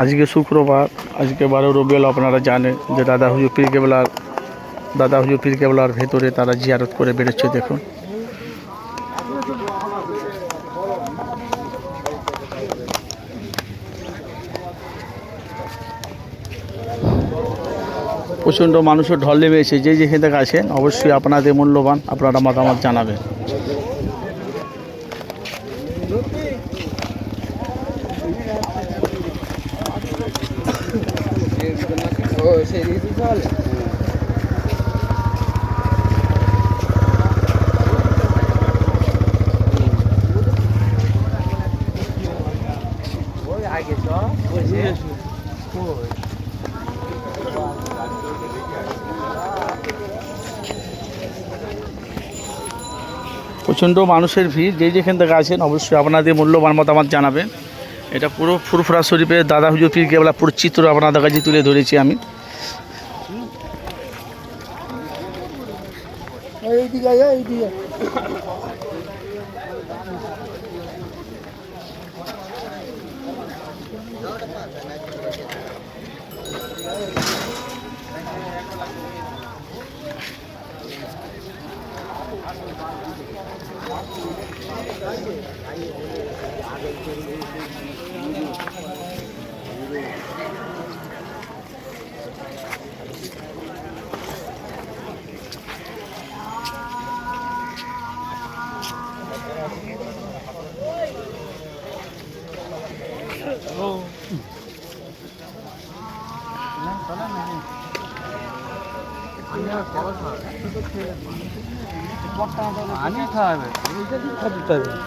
আজকে শুক্রবার, আজকে বারো রবিউল আপনারা জানেন যে দাদা হুজুর পীর কেবলার, দাদা হুজুর পীর কেবলার ভেতরে তারা জিয়ারত করে বেরোচ্ছে দেখুন। প্রচণ্ড মানুষের ঢল নেমেছে, যে যেখান থেকে আছেন অবশ্যই আপনাদের মূল্যবান, আপনারা মতামত জানাবেন। প্রচণ্ড মানুষের ভিড়। যে যেখান থেকে আছেন অবশ্যই আপনাদের মূল্যবান মতামত জানাবেন। এটা পুরো ফুরফুরা শরীফের দাদা হুজুর পীর কেবলা পুরো চিত্র আপনাদের কাছে তুলে ধরেছি আমি। এইদিকে এইদিকে 아니 타. 아니 타.